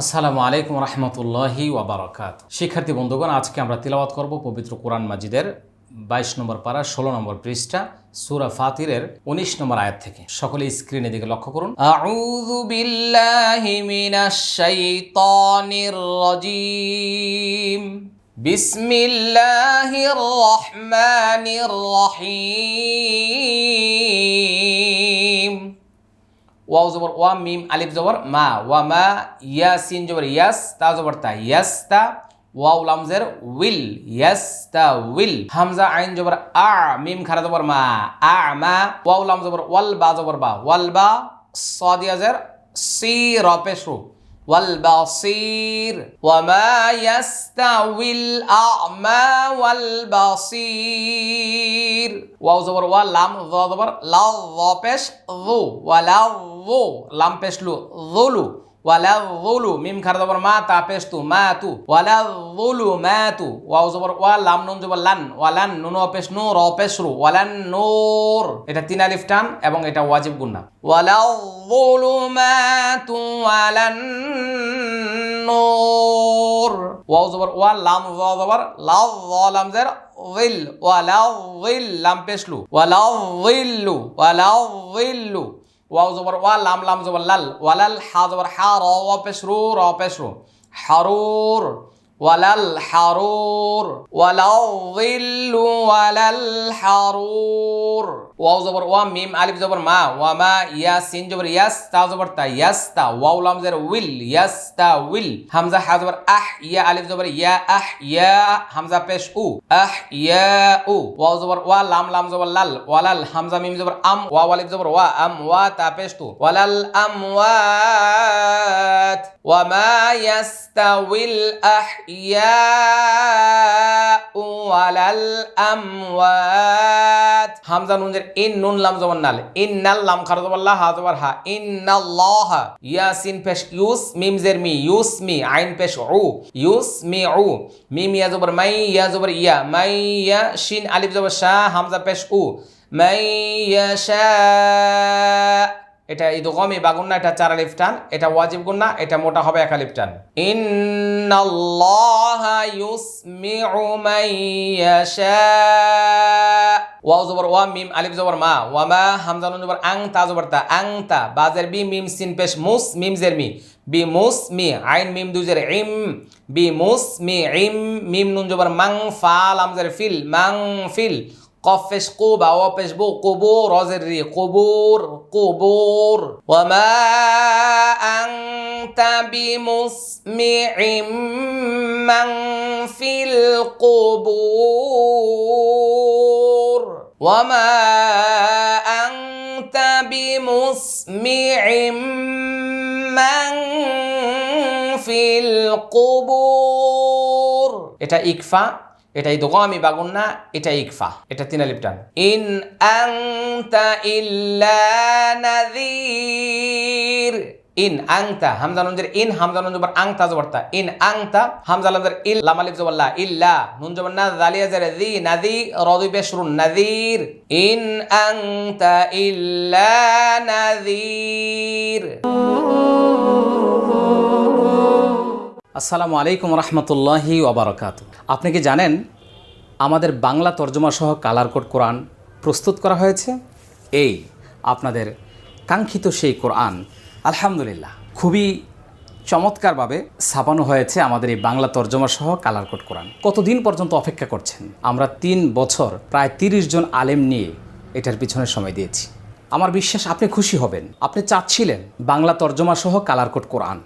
আসসালামু আলাইকুম রহমতুল্লাহি ওয়াবারাকাত শিক্ষার্থী বন্ধুগণ, আজকে আমরা তিলাওয়াত করব পবিত্র কোরআন মাজিদের বাইশ নম্বর পারা, ষোলো নম্বর পৃষ্ঠা, সুরা ফাতিরের উনিশ নম্বর আয়াত থেকে। সকলে স্ক্রিনের দিকে লক্ষ্য করুন। আউযু বিল্লাহি মিনাশ শাইতানির রাজিম। বিসমিল্লাহির রহমানির রহিম। ওয়াও জবর ওয়া মিম আলিফ জবর মা ওয়া মা ইয়াসিন জবর ইয়াস তা জবর তা ইয়াস তা ওয়াও লামজের উইল ইয়াস তা উইল হামজা আইন জবর আ মিম খারা জবর মা আ মা ওয়াও লাম জবর ওয়াল বা জবর বা ওয়াল বা সাদিয়াজের সি রপেশরু والبصير وما يستوي الأعمى والبصير واو زبر ولام ذو زبر لا ذو পেশ ذو ولا ذو লাম পেশ লু ذلو ওয়ালা যুলু মিম খারা জবর মা তা পেশ তু মা তু ওয়ালা যুলু মা তু ওয়াও জবর ওয়া লাম নুন জবর লান ওয়ালান নুন পেশ নু র পেশ রু ওয়ালান নূর এটা তিন আলিফ টান এবং এটা ওয়াজিব গুন্না ওয়ালা যুলু মা তু ওয়ালান নূর ওয়াও জবর ওয়া লাম ওয়া জবর লা ওয়া লাম জের উইল ওয়ালা উইল লাম পেশ লু ওয়ালা উইল্লু ওয়ালা উইল্লু ওয়াও জবর ওয়া লাম লাম জবর লাল ওয়ালাল হা জবর হা র ওয়া পেশরু র পেশরু হারুর ওয়ালাল হারুর ওয়ালাও যিল্লু ওয়ালাল হারুর ওয়াও জবর ওয়া, মিম, আলিফ জবর মা, ওয়া মা ইয়া সিন জবর ইয়াস তা জবর তা ইয়াস তা ওয়াও লাম জের উইল ইয়াস তা উইল, হামজা হা জবর আহ, ইয়া, আলিফ জবর ইয়া, আহ, ইয়া, হামজা পেশ উ, আহ, ইয়া, উ, ওয়াও জবর ওয়া, লাম লাম জবর লাল ওয়ালাল হামজা, মিম জবর আম, ওয়া আলিফ জবর ওয়া, আম, ওয়া, তা পেশ তু ওয়ালাল আমওয়াত ওয়া মা ইয়াস্তাউল আহইয়া ওয়ালাল আমওয়াত হামজা, নুন ইন নুন লাম জবর নাল। ইন্নাল লাম খারা জবর লা, হা জবর হা। ইন ইন্নাল্লাহ, ইয়াসিন পেশ ইউস, মিম জের মি, ইউস মি, আইন পেশ উ, ইউস মি উ, মিম ইয়া জবর মাই ইয়া জবর ইয়া, মাই ইয়া শিন আলিফ জবর শাহ হামজা পেশ উ, মাই ইয়াশা এটা এই দোকামি বাগুন্না এটা চার আলিফ টান, এটা ওয়াজিব গুন্না, এটা মোটা হবে এক আলিফ টান। ইন্নাল্লাহা ইউসমিউ মান ইয়াশা ওয়াও জবর ওয়া, মিম আলিফ জবর মা ওয়ামা হামজানুন জবর আং তা জবর তা আং তা বাজের বি, মিম সিন পেশ, মুস, মিম জের মি, বি, মুস, মি, আইন, মিম দুজের ইম, বি, মুস, মি, ইম, মিম নুন জবর, মাং, ফা, লাম জের ফিল, মাং, ফিল, কফ পেশ, কু, বা ও পেশ, বু কুবু রজের রি, কুবুর কুবুর ওয়ামা আং أنت بمسمع من في القبور وما أنت بمسمع من في القبور এটা ইকফা এটা এই দোকামি বাগুন না এটা ইকফা এটা তিন আলিফ টান ইন আংতা ইল্লা নাযীর ইন আংতা, হামজা নুনজের ইন, হামজা নুন জবর আংতা জবরতা। ইন আংতা, হামজা লাম জের ইল, লাম আলিফ লা, ইল্লা, নুন জবর না, জালিয়া জের জি নাদি রদু বেশরুন নাযীর ইন আংতা ইল্লা নাযীর আসসালামু আলাইকুম রহমতুল্লাহি ওবরাকাত আপনি কি জানেন আমাদের বাংলা তর্জমা সহ কালার কোড কোরআন প্রস্তুত করা হয়েছে? এই, আপনাদের কাঙ্ক্ষিত সেই কোরআন আলহামদুলিল্লাহ, খুবই চমৎকারভাবে ছাপানো হয়েছে আমাদের এই বাংলা তর্জমা সহ কালার কোড কোরআন। কতদিন পর্যন্ত অপেক্ষা করছেন? আমরা তিন বছর, প্রায় তিরিশ জন আলেম নিয়ে এটার পিছনে সময় দিয়েছি। আমার বিশ্বাস, আপনি খুশি হবেন। আপনি চাচ্ছিলেন বাংলা তর্জমা সহ কালার কোড কোরআন।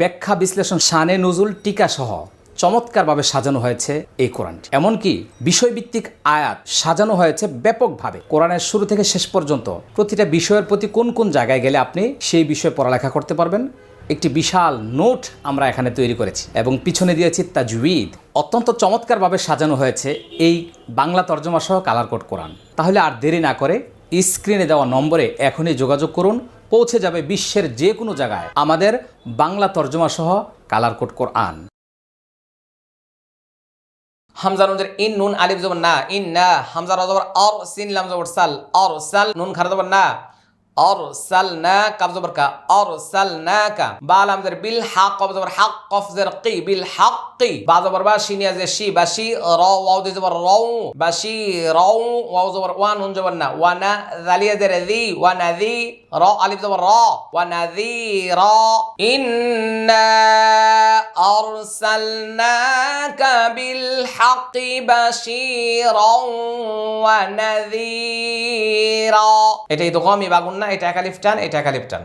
ব্যাখ্যা বিশ্লেষণ সানে নজুল টিকা সহ চমৎকারভাবে সাজানো হয়েছে এই কোরআনটি। এমনকি বিষয়ভিত্তিক আয়াত সাজানো হয়েছে ব্যাপকভাবে। কোরআনের শুরু থেকে শেষ পর্যন্ত প্রতিটা বিষয়ের প্রতি কোন কোন জায়গায় গেলে আপনি সেই বিষয়ে পড়ালেখা করতে পারবেন? একটি বিশাল নোট আমরা এখানে তৈরি করেছি এবং পিছনে দিয়েছি তাজউইদ। অত্যন্ত চমৎকারভাবে সাজানো হয়েছে এই বাংলা তর্জমা সহ কালার কোড কোরআন। তাহলে আর দেরি না করে স্ক্রিনে দেওয়া নম্বরে এখনই যোগাযোগ করুন। পৌঁছে যাবে বিশ্বের যে কোনো জায়গায় আমাদের বাংলা তর্জমা সহ কালার কোড কোরআন। হামজা নুন ইন নুন আলিফ জবর না ইন না হামজা রাজবর আর সিন লাম জবর সাল অর সাল নুন খারা জবর না। أرسلنا كف زبر كا أرسلناك بالام زر بالحق كف زبر حق قف زر قي بالحق بعد زبر با شين يا زر شي باشي را واو دي زبر رو باشي رو واو زبر وان نون زبر نا وانا ذالي زر ذي وانا ذي را ألف زبر را ونذيرا إنا أرسلناك بالحق بشيرا ونذيرا এটা ইদগামি বাগুন না, এটা একালিফ টান, এটা একালিফ টান।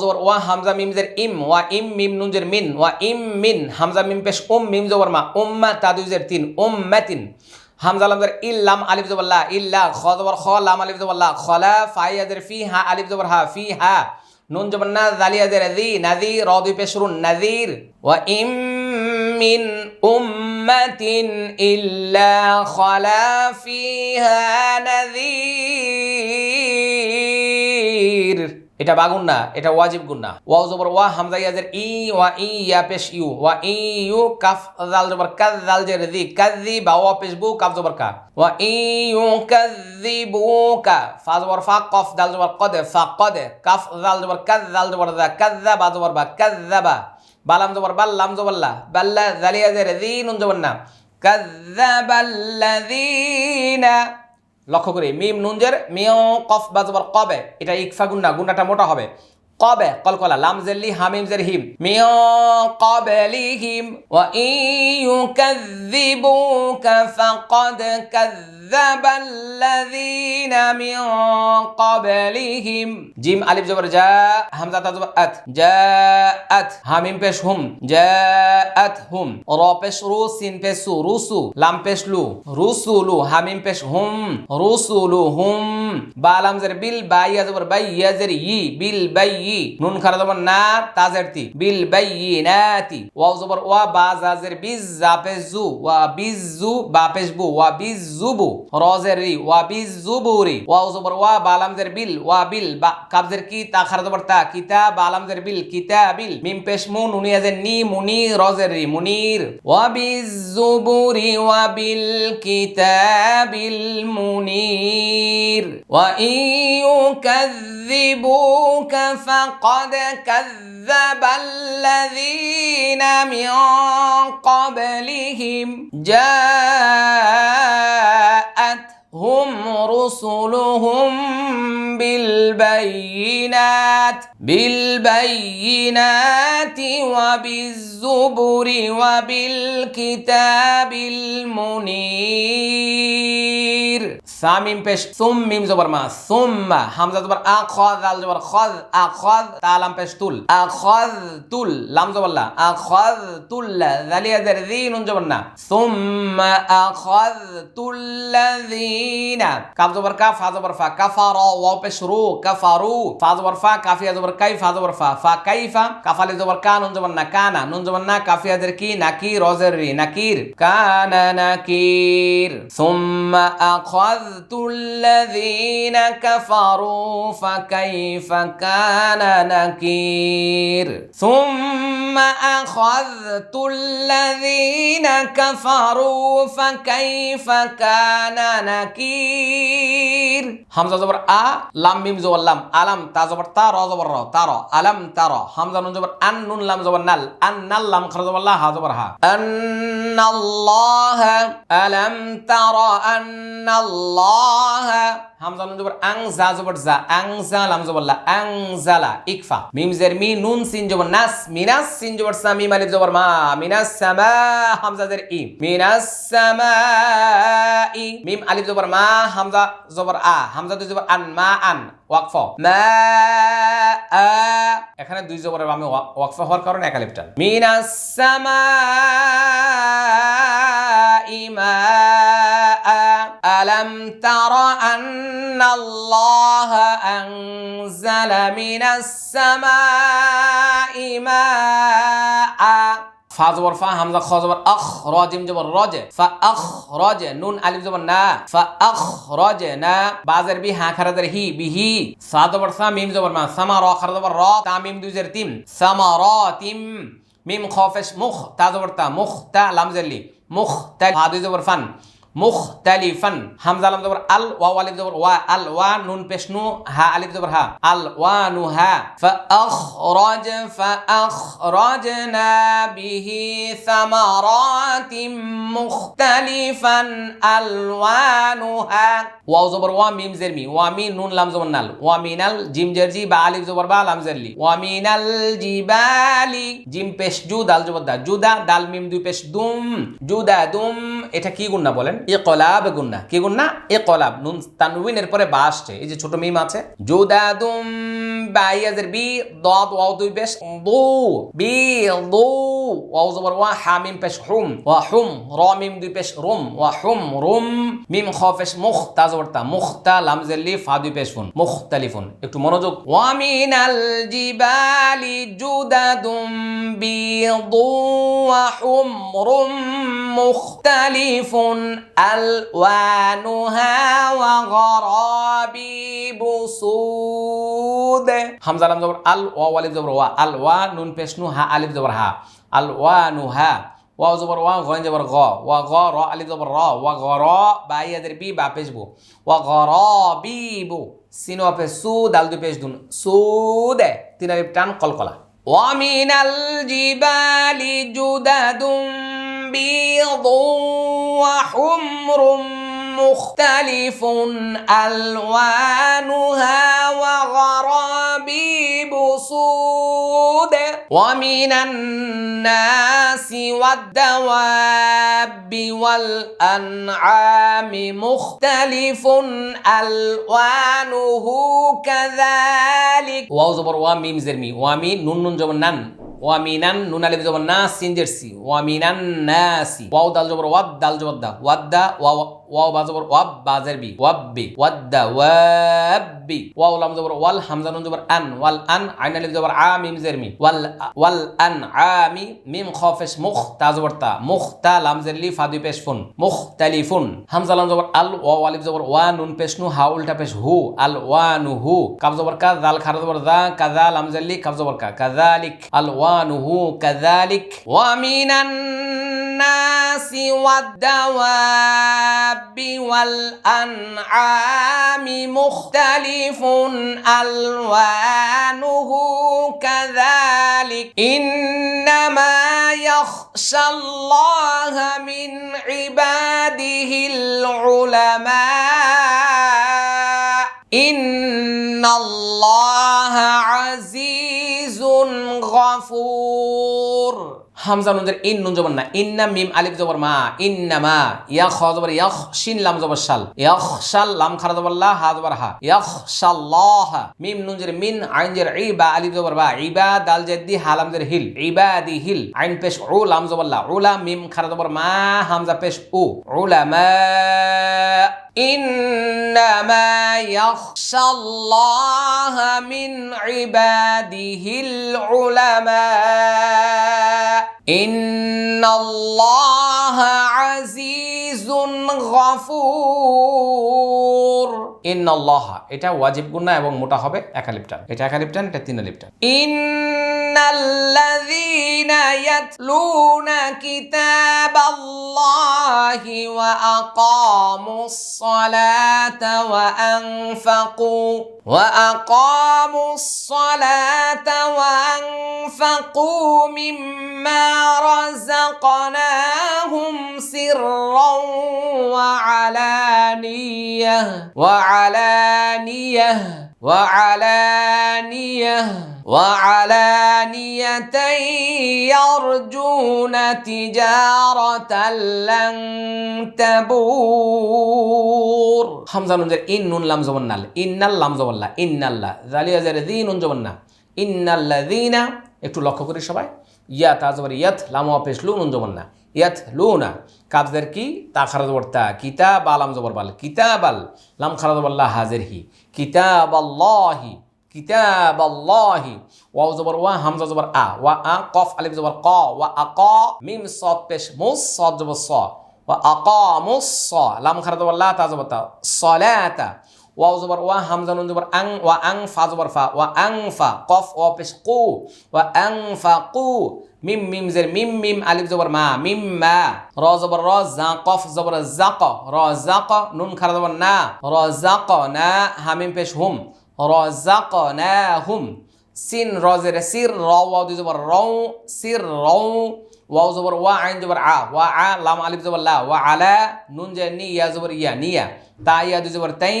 জবর, ওয়া হামজা মিম ইম, ওয়া ইম মিম নুন জের মিন, ওয়া ইম মিন, হামজা মিম পেশ উম মিম জবর মা, উম্মা তাদু জের তিন উম্মাতিন হামজা লাম ইল্লাম আলিফ জবর ইল্লা খ জবর, খ লাম আলিফ জবর খলা ফাইয়া ফি হা আলিফ জবর হা, ফি হা। নুন জবর না, জালিয়া জের দি নাদি র দুই ওয়া ইম মিন উম্মাতিন ইল্লা খলা ফিহা নাদির এটা বাগুন না, এটা ওয়াজিব গুন্না ওয়াও জবর ওয়া, হামজা ইয়াজের ই, ওয়া ই, ইয়া পেশ ইউ, ওয়া ই, ইউ, কাফ, জাল জবর কাজ জাল জের দি কাজি বা ওয়া পেশ বু, কাফ জবর কা। ওয়া ই, ইউ কাযিবুকা ফা জবর ফা, কফ দাল জবর কদ ফা কদ কাফ, জাল জবর কাজ জাল জবর দা কাযযাবা জবর বা কাযযাবা বালাম জবর বাল লাম জবর লা। বাল্লা জালিয়া জের দি নুন জবর না। কাযযাবাল্লাযীনা লক্ষ্য করি মিম নুনজের মেয় কফ বাজবর কবে? এটা ইকফা গুন্না গুন্নাটা মোটা হবে। কবে? কলকলা লাম জেল্লি, হামিম জের হিম মিও কবলিহিম, ওয়া ইয়ুকাযযিবুকা ফাকাদ কাযযাবাল্লাযীনা মিন ক্বাবলিহিম জিম, আলিফ, জবর, জা, হামজা, তা, জবর, আত। জাআত হামিম, পেশ, হুম। জাআত হুম। র, পেশ, রু, সিন, পেশ, সু রুসু লাম, পেশ, লু রুসুলু হামিম, পেশ, হুম। রুসুলু হুম। বা, লাম, জের, বিল, বা, ইয়া, জবর, বাই, ইয়া, জের, ই। বিল, বাই ই নুন খারা জবর না তাজের তি বিল বাই ই নাতি ওয়াও জবর ওয়া বা জাজের বিজ জা পেশ জু ওয়া বিজ জু বা পেশ বু ওয়া বিজ জুবু রজের রি ওয়া বিজ জুবুরি ওয়াও জবর ওয়া বা লাম জের বিল ওয়া বিল বা কাবজের কি তা খারা জবর তা কিতা বা লাম জের বিল কিতাবিল قد كذب الذين من قبلهم جاءت جاءتهم رسلهم بالبينات بالبينات وبالزبر وبالكتاب المنير সামিম পেশ সুম মিম জবর মা সুম্মা হামজা জবর আ খ জাল জবর খজ আ খজ তালাম পেশ তুল আ খজ তুল লাম জবর লা আ খজ তুল জালিয়া দের জি নুন জবর না সুম্মা আ খজ তুল্লাযিনা كاف زبر كا فا زبر فا كفر واو بشرو كفروا. فا زبر فا كافية زبر كيف فا زبر فكيف فا كاف علي كا نون زبر نون زبر نا كافية زبر كي نكير وزر نكير. كان نكير. ثم أخذت الذين كفروا فكيف كان نكير؟ ثم أخذت الذين كفروا فكيف كان نكير؟ হামজা জবর আ লাম মিম জবর লাম আলাম তা জবর তা র জবর র তা র আলাম তা র হামজা নুন জবর আন নুন লাম জবর নাল আন নাল লাম খর জবর লা হা জবর হা। আন্নাল্লাহ আলাম তারা আন্নাল্লাহ। হামজা নুন জবর আং জা জবর জা আং জা লাম জবর লা আং জালা ইকফা। মিম জের মি নুন সিন জবর নাস মিনাস সিন জবর সা মিম আলিফ জবর মা মিনাস সামা হামজা জের ই মিনাস সামা। মিম আলিফ জবর মা হামজা জবর আ হামজা দুই জবর আন মা আন ওয়াকফ মা আ এখানে দুই জবরের আমি ওয়াকফ হওয়ার কারণে এক আলিফ টান মিনাস সামা ماء ألم تر أن الله أنزل من السماء ماء ফা জবর ফা, হামজা খ জবর আখ র, জিম জবর রজে ফা আখ রজে নুন আলিম জবর না। ফা আখ রজে না। বাজের বি, হা, খারাজের হি বিহি সা জবর সা, মিম জবর মা সামা, র খারা জবর র, তা, মিম দুজের তিম। সামা, র, তিম। মিম খফেশ মুখ। তা জবর তা, মুখ, তা, লাম জেলি মুখ, তা হা দুই জবর ফান। মুখতালিফান হামজা লাম জবর আল ওয়া আলিফ জবর ওয়া আল ওয়া নুন পেশ নু হা আলিফ জবর হা আল ওয়া নু হা فأخرج فأخرجنا به ثمرات مختلفا ألوانها ওয়াও জবর ওয়া মিম জের মি ওয়া মি নুন লাম জবর নাল ওয়া মিনাল জিম জের জি বা আলিফ জবর বা লাম জের লি ওয়া মিনাল জিবালি জিম পেশ জু দাল জবর দা জুদা দাল মিম দুই পেশ দুম জুদা দুম এটা কি গুন্না বলেন? ইকলাব গুন্না। কি গুন্না? এ কলাব নুন তানউইনের পরে বা আসছে। এই যে ছোট মিম আছে। জুদা দুম বাইয়াজের বি, দদ, ওয়াও দুই পেশ, দু, বি, দু, ওয়াও জবর ওয়া, হা, মিম পেশ, হুম, ওয়া, হুম, র, মিম দুই পেশ, রুম, ওয়া, হুম, রুম, মিম, খ পেশ, মুখ, তা জবর তা, মুখ, তা, লাম জেল্লি ফা দুই পেশ, ফুন মুখতালিফুন একটু মনোযোগ। ওয়া মিনাল জিবালি জুদাদুম মুখতালিফুন আলওয়ানুহা ওয়া গরাবিবু সুদ হামজা লাম জবর আল ওয়া আলিফ জবর ওয়া, আল ওয়া, নুন পেশ নু হা, আলিফ জবর হা, আল ওয়া নু হা ওয়া জবর ওয়া গন জবর গ, ওয়া গ র, আলিফ জবর র, ওয়া গ র বা ইয়াদের বি বা পেশবো ওয়া গ র বি বু, সিন ওয়া পেশ সু, দাল দুই পেশ দুন, সুদ। তিন আলিফ টান কলকলা। بيض وحمر مختلف ألوانها وغرابيب سود. ومن الناس والدواب والأنعام مختلف ألوانه كذلك. واو زبر وام ميم وامي نون نون جو نن ওয়ামিনান নুন আলিফ জবর না সিনজের সি ওয়ামিনান নাসি। ওয়াও দাল জবর ওয়াদ, দাল জবর দা। ওয়াদ্দা ওয়াও ওয়াও বা জবর ওয়াব বাজের বি ওয়াব্বি ওয়াদ্দা ওয়াব্বি ওয়াও লাম জবর ওয়াল হামজা নুন জবর আন, ওয়াল আন, আইন আলিফ জবর আ, মিম জের মি। ওয়াল ওয়াল আন আমি মিম খফেশ মুখ, তা জবর তা। মুখ, তা, লাম জের লি, ফা পেশ, ফুন। মুখ তালিফুন হামজা লাম জবর আল, ওয়াও আলিফ জবর ওয়া, নুন, পেশ, নু, হা, উল্টা, পেশ, হু। আল, ওয়া, নু, হু। কাব জবর কা, দাল, খারা জবর দা কাজা লাম জের লি কাব জবর কা। কাযালিক আল ওয়ানুহু কাযালিক ওয়া, মিনান الناس والدواب والأنعام مختلف ألوانه كذلك. إنما يخشى الله من عباده العلماء. إن الله عزيز غفور. হামজা নুনদের ইন নুন জবর না ইন্না মিম আলিফ জবর মা ইন্না মা ইয়া খ জবর ইয়াখ শিন লাম জবর শাল ইয়াখ শাল লাম খারা জবর লা হা জবর হা ইয়াখ শাল্লাহ মিম নুন জের মিন আইন জের ইবা আলিফ জবর বা ইবা দাল জেদ্দি হালাম জের হিল ইবাদি হিল আইন পেশ উ লাম জবর লা উলা মিম খারা জবর মা হামজা পেশ উ উলামা إنما يخشى الله من عباده العلماء إن الله عزيز غفور ইন্নাল্লাহা, এটা ওয়াজিব গুন্না এবং মোটা হবে একালিপটান এটা একালিপটান এটা তিনালিপটান ইন্নাল্লাযীনা ইয়াতলুনা কিতাবাল্লাহি ওয়া আকামুস-সালাতা ওয়া আনফাকু ওয়া আকামুস-সালাতা ওয়া আনফাকু মিম্মা রাযাকনাহুম সিররান ওয়া আলানিয়াহ ওয়া وعلانية وعلانية وعلانية يرجون تجارة لن تبور حمزة ننزل إن نون لام زبنال إن اللام زبنلا إن الله ذالي أزر ذي نون زبنا إن الذين একটু লক্ষ্য করি সবাই ইয়া তাজবর ইয়াত লাম পেশ লু নুন জবর না ইয়াত লু না কাবদের কি? তা খারাজ বর্তা কিতাব আলাম জবর বাল কিতাব আল লাম খারাজ বল্লা হাজের হি কিতাব আল্লাহি কিতাব আল্লাহি ওয়াও জবর ওয়া, হামজা জবর আ। ওয়া আ, কফ, আলিফ জবর ক। ওয়া আ, ক, মিম সদ পেশ, মুস, সদ জবর স। ওয়া আকামুস স। লাম খারাজ বল্লা তা জবর তা। সলাতা। ওয়াও জবর ওয়া, হামজা নুন জবর আং। ওয়া আং, ফা জবর ফা। ওয়া আং, ফা। কফ ওয়া পেশ, কু। ওয়া আং, ফা, কু। মিম মিম জের, মিম মিম, আলিফ জবর মা, মিম, মা, র জবর র, জা, কফ জবর জাক র জাক নুন খারা জবর না, র জাক না, হামিম পেশ হুম, র জাক না, হুম, সিন, র জের সির, র, ওয়াও দুই জবর রৌ সির রৌ ওয়াও জবর ওয়া, আইন জবর আ, ওয়া, আ, লাম, আলিফ জবর লা, ওয়া, আলা, নুন জের নি, ইয়া জবর ইয়া, নিয়া, তা, ইয়া দুই জবর তাই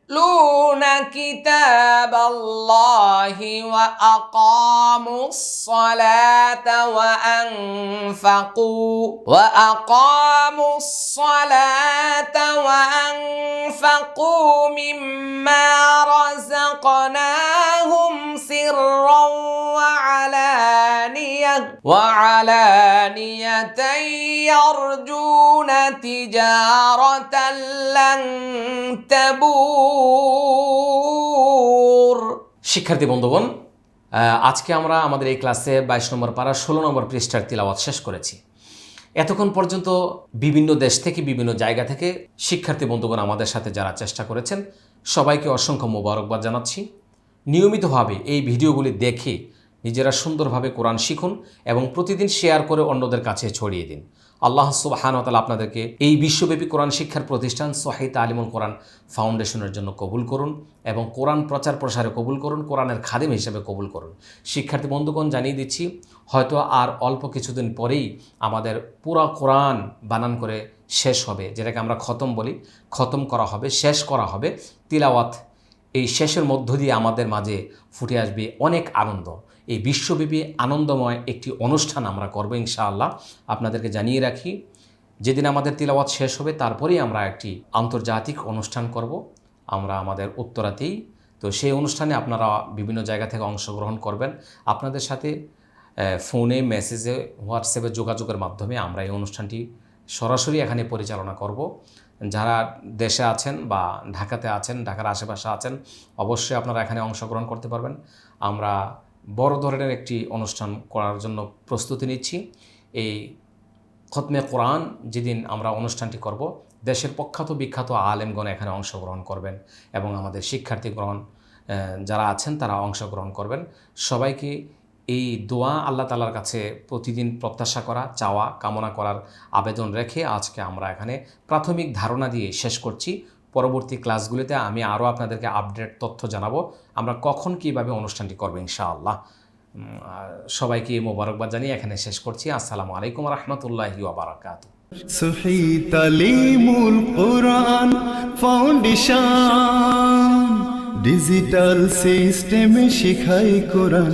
কিতাবাল্লাহি ওয়া আকামুস সালাতা ওয়া আনফাকু ওয়া আকামুস সালাতা ওয়া আনফাকু মিম্মা রাযাকনাহুম সিররাও ওয়া আলানিয়া ওয়া আলানিয়াতান يرجون تجارة لن تبور শিক্ষার্থী বন্ধুগণ আহ, আজকে আমরা আমাদের এই ক্লাসে বাইশ নম্বর পারা ষোলো নম্বর পৃষ্ঠার তিলাওয়াত শেষ করেছি এতক্ষণ পর্যন্ত বিভিন্ন দেশ থেকে বিভিন্ন জায়গা থেকে শিক্ষার্থী বন্ধুগণ আমাদের সাথে যারা চেষ্টা করেছেন সবাইকে অসংখ্য মোবারকবাদ জানাচ্ছি নিয়মিতভাবে এই ভিডিওগুলি দেখে নিজেরা সুন্দরভাবে কোরআন শিখুন এবং প্রতিদিন শেয়ার করে অন্যদের কাছে ছড়িয়ে দিন। আল্লাহ সুবাহানতাল আপনাদেরকে এই বিশ্বব্যাপী কোরআন শিক্ষার প্রতিষ্ঠান সোহাইতা আলিমুল কোরআন ফাউন্ডেশনের জন্য কবুল করুন এবং কোরআন প্রচার প্রসারে কবুল করুন, কোরআনের খাদেম হিসেবে কবুল করুন। শিক্ষার্থী বন্ধুগণ, জানিয়ে দিচ্ছি, হয়তো আর অল্প কিছুদিন পরেই আমাদের পুরা কোরআন বানান করে শেষ হবে, যেটাকে আমরা খতম বলি। খতম করা হবে, শেষ করা হবে। তিলাওয়াত এই শেষের মধ্য দিয়ে আমাদের মাঝে ফুটে আসবে অনেক আনন্দ। এই বিশ্বব্যাপী আনন্দময় একটি অনুষ্ঠান আমরা করব ইনশাআল্লাহ। আপনাদেরকে জানিয়ে রাখি, যেদিন আমাদের তিলাওয়াত শেষ হবে, তারপরেই আমরা একটি আন্তর্জাতিক অনুষ্ঠান করব। আমরা আমাদের উত্তরাতেই। তো সেই অনুষ্ঠানে আপনারা বিভিন্ন জায়গা থেকে অংশগ্রহণ করবেন। আপনাদের সাথে ফোনে, মেসেজে, হোয়াটসঅ্যাপে যোগাযোগের মাধ্যমে আমরা এই অনুষ্ঠানটি সরাসরি এখানে পরিচালনা করব। যারা দেশে আছেন বা ঢাকাতে আছেন, ঢাকার আশেপাশে আছেন, অবশ্যই আপনারা এখানে অংশগ্রহণ করতে পারবেন। আমরা বড় ধরনের একটি অনুষ্ঠান করার জন্য প্রস্তুতি নিচ্ছি। এই খতমে কোরআন যেদিন আমরা অনুষ্ঠানটি করব, দেশের প্রখ্যাত বিখ্যাত আলেমগণ এখানে অংশগ্রহণ করবেন এবং আমাদের শিক্ষার্থীগণ যারা আছেন তারা অংশগ্রহণ করবেন। সবাইকে এই দোয়া আল্লাহ তালার কাছে প্রতিদিন প্রত্যাশা করা, চাওয়া, কামনা করার আবেদন রেখে আজকে আমরা এখানে প্রাথমিক ধারণা দিয়ে শেষ করছি। পরবর্তী ক্লাসগুলিতে আমি আরও আপনাদেরকে আপডেট তথ্য জানাব। আমরা কখন কীভাবে অনুষ্ঠানটি করব ইনশাআল্লাহ। সবাইকে মোবারকবাদ জানিয়ে এখানে শেষ করছি। আসসালামু আলাইকুম রহমতুল্লাহি ওবরাকাতু ফাউন্ডেশন, ডিজিটাল সিস্টেমে শিখাই কোরআন।